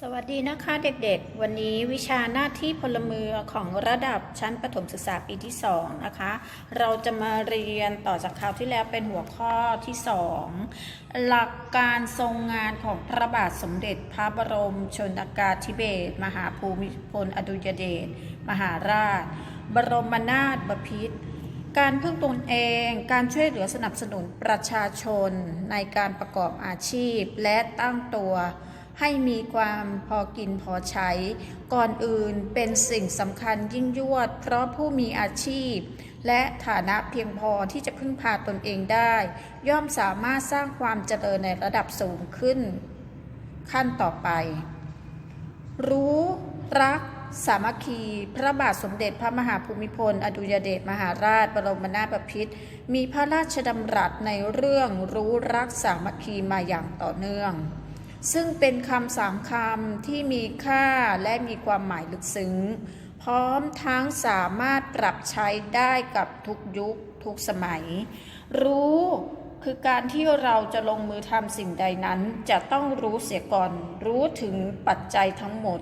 สวัสดีนะคะเด็กๆ วันนี้วิชาหน้าที่พลเมืองของระดับชั้นประถมศึกษาปีที่ 2 นะคะ เราจะมาเรียนต่อจากคราวที่แล้วเป็นหัวข้อที่ 2 หลักการทรงงานของพระบาทสมเด็จพระบรมชนกาธิเบศรมหาภูมิพลอดุยเดชมหาราช บรมนาถบพิตรการพึ่งตนเอง การช่วยเหลือสนับสนุนประชาชนในการประกอบอาชีพและตั้งตัว ให้มีความพอกินพอใช้ ก่อนอื่นเป็นสิ่งสำคัญยิ่งยวด เพราะผู้มีอาชีพ และฐานะเพียงพอที่จะพึ่งพาตนเองได้ ย่อมสามารถสร้างความเจริญในระดับสูงขึ้น ขั้นต่อไป รู้รักสามัคคีพระบาทสมเด็จพระมหาภูมิพล อดุยเดชมหาราชบรมนาถบพิตรมีพระราชดำรัสในเรื่องรู้รักสามัคคีมาอย่างต่อเนื่อง ซึ่งเป็นคำสามคำที่มีค่าและมีความหมายลึกซึ้ง พร้อมทั้งสามารถปรับใช้ได้กับทุกยุคทุกสมัย รู้คือการที่เราจะลงมือทำสิ่งใดนั้น จะต้องรู้เสียก่อน รู้ถึงปัจจัยทั้งหมด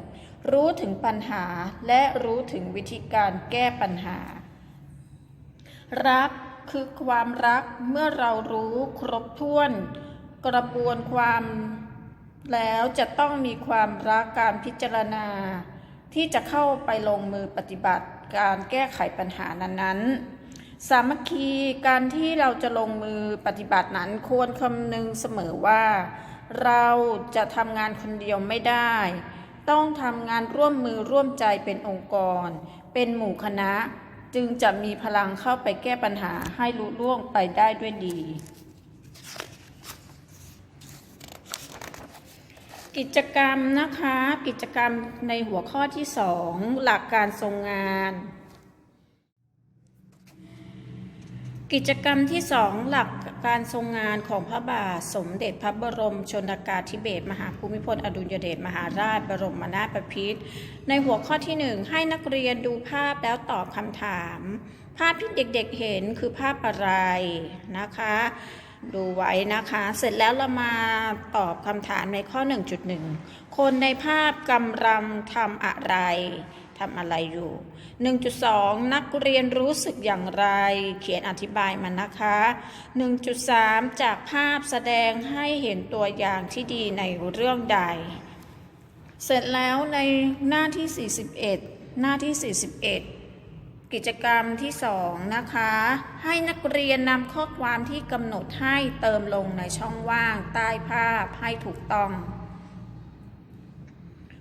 รู้ถึงปัญหาและรู้ถึงวิธีการแก้ปัญหา รักคือความรักเมื่อเรารู้ครบถ้วน กระบวนความ แล้วจะต้องมีความรักการพิจารณา ที่จะเข้าไปลงมือปฏิบัติการแก้ไขปัญหานั้นๆ สามัคคีการที่เราจะลงมือปฏิบัตินั้นควรคำนึงเสมอว่า เราจะทำงานคนเดียวไม่ได้ ต้องทำงานร่วมมือร่วมใจเป็นองค์กร เป็นหมู่คณะ จึงจะมีพลังเข้าไปแก้ปัญหาให้ลุล่วงไปได้ด้วยดี กิจกรรมนะคะ กิจกรรมในหัวข้อที่ 2 หลักการทรงงาน กิจกรรมที่ 2 หลักการทรงงานของพระบาทสมเด็จพระบรมชนกาธิเบศรมหาภูมิพลอดุลยเดชมหาราชบรมนาถบพิตรในหัวข้อที่ 1 ให้นักเรียนดูภาพแล้วตอบคำถาม ภาพที่เด็กๆเห็นคือภาพอะไรนะคะ ดูไว้นะคะ เสร็จแล้วเรามาตอบคำถามในข้อ 1.1 คนในภาพกำลังทำอะไรทำอะไรอยู่ 1.2 นักเรียนรู้สึกอย่างไร เขียนอธิบายมานะคะ 1.3 จากภาพแสดงให้เห็นตัวอย่างที่ดีในเรื่องใด เสร็จแล้วในหน้าที่ 41 หน้าที่ 41 กิจกรรมที่ 2 นะคะ ให้นักเรียนนำข้อความที่กำหนดให้เติมลงในช่องว่างใต้ภาพให้ถูกต้อง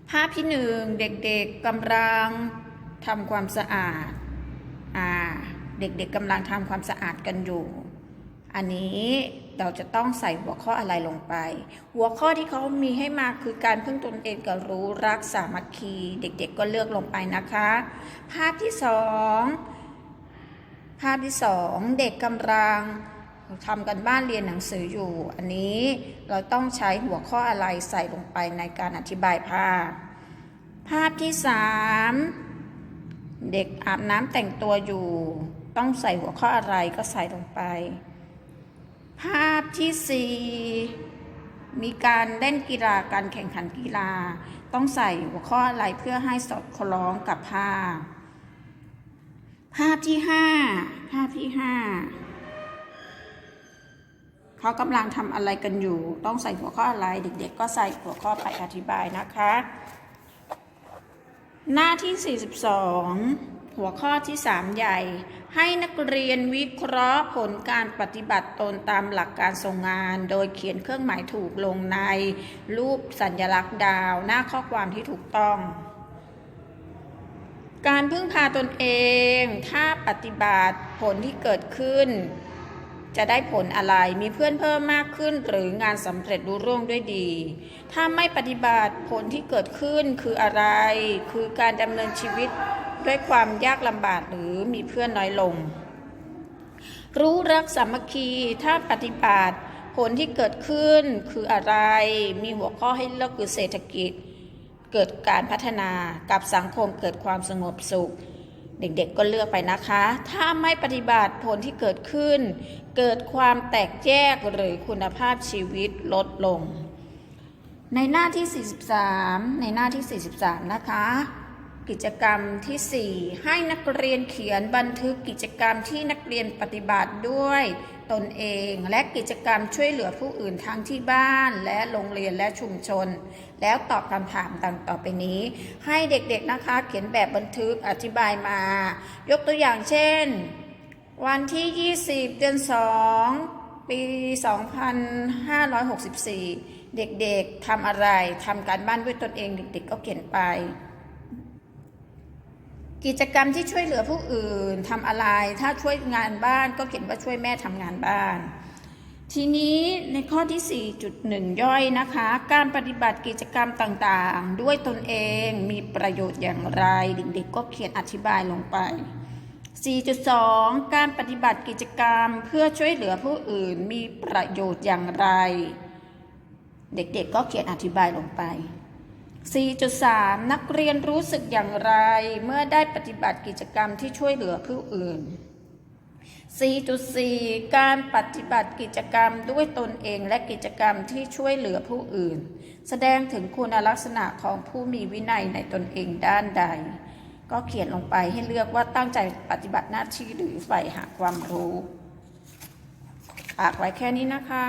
ภาพที่หนึ่งเด็กๆกำลังทำความสะอาดอ่าเด็กๆกำลังทำความสะอาดกันอยู่ อันนี้ เราจะต้องใส่หัวข้ออะไรลงไป หัวข้อที่เขามีให้มาคือการพึ่งตนเองกับรู้รักสามัคคี เด็กๆก็เลือกลงไปนะคะ ภาพที่สองภาพที่สองเด็กกำลังทำกันบ้านเรียนหนังสืออยู่ อันนี้เราต้องใช้หัวข้ออะไรใส่ลงไปในการอธิบายภาพ ภาพที่สามเด็กอาบน้ำแต่งตัวอยู่ ต้องใส่หัวข้ออะไรก็ใส่ลงไป ภาพที่สี่มีการเล่นกีฬาการแข่งขันกีฬา ต้องใส่หัวข้ออะไรเพื่อให้สอดคล้องกับภาพ ภาพที่ห้าภาพที่ห้าเขากำลังทำอะไรกันอยู่ ต้องใส่หัวข้ออะไร เด็กๆ ก็ใส่หัวข้อไปอธิบายนะคะ หน้าที่ 42 หัวข้อที่ 3 ใหญ่ ให้นักเรียนวิเคราะห์ผลการปฏิบัติตนตามหลักการทรงงาน โดยเขียนเครื่องหมายถูกลงใน รูปสัญลักษณ์ดาว หน้าข้อความที่ถูกต้อง การพึ่งพาตนเอง ถ้าปฏิบัติผลที่เกิดขึ้น จะได้ผลอะไร มีเพื่อนเพิ่มมากขึ้น หรืองานสำเร็จรุ่ร่วงด้วยดี ถ้าไม่ปฏิบัติผลที่เกิดขึ้นคืออะไร คือการดำเนินชีวิต ด้วยความยากลำบากหรือมีเพื่อนน้อยลง รู้รักสามัคคีถ้าปฏิบัติผลที่เกิดขึ้นคืออะไร มีหัวข้อให้เลือกคือเศรษฐกิจ เกิดการพัฒนากับสังคมเกิดความสงบสุข เด็กๆก็เลือกไปนะคะ ถ้าไม่ปฏิบัติผลที่เกิดขึ้น เกิดความแตกแยกหรือคุณภาพชีวิตลดลง ในหน้าที่ 43 ในหน้าที่ 43 นะคะ กิจกรรมทีสี่ 4 ให้นักเรียนเขียนบันทึกกิจกรรมที่นักเรียนปฏิบัติด้วยตนเองและกิจกรรมช่วยเหลือผู้อื่นทั้งที่บ้านและโรงเรียนและชุมชน แล้วตอบคำถามดังต่อไปนี้ ให้เด็กๆนะคะเขียนแบบบันทึกอธิบายมา ยกตัวอย่างเช่น วันที่ 20 เดือน 2 ปี 2564 เด็กๆทำอะไรทำการบ้านด้วยตนเองเด็กๆก็เขียนไป กิจกรรมที่ช่วยเหลือผู้อื่นทำอะไร ถ้าช่วยงานบ้านก็เขียนว่าช่วยแม่ทำงานบ้าน ทีนี้ในข้อที่ 4.1 ย่อยนะคะ การปฏิบัติกิจกรรมต่างๆ ด้วยตนเองมีประโยชน์อย่างไร เด็กๆ ก็เขียนอธิบายลงไป 4.2 การปฏิบัติกิจกรรมเพื่อช่วยเหลือผู้อื่นมีประโยชน์อย่างไร เด็กๆ ก็เขียนอธิบายลงไป 4.3 นักเรียนรู้สึกอย่างไร เมื่อได้ปฏิบัติกิจกรรมที่ช่วยเหลือผู้อื่น 4.4 การปฏิบัติกิจกรรมด้วยตนเองและกิจกรรมที่ช่วยเหลือผู้อื่น แสดงถึงคุณลักษณะของผู้มีวินัยในตนเองด้านใด ก็เขียนลงไปให้เลือกว่าตั้งใจปฏิบัติหน้าที่หรือใฝ่หาความรู้ฝากไว้แค่นี้นะคะ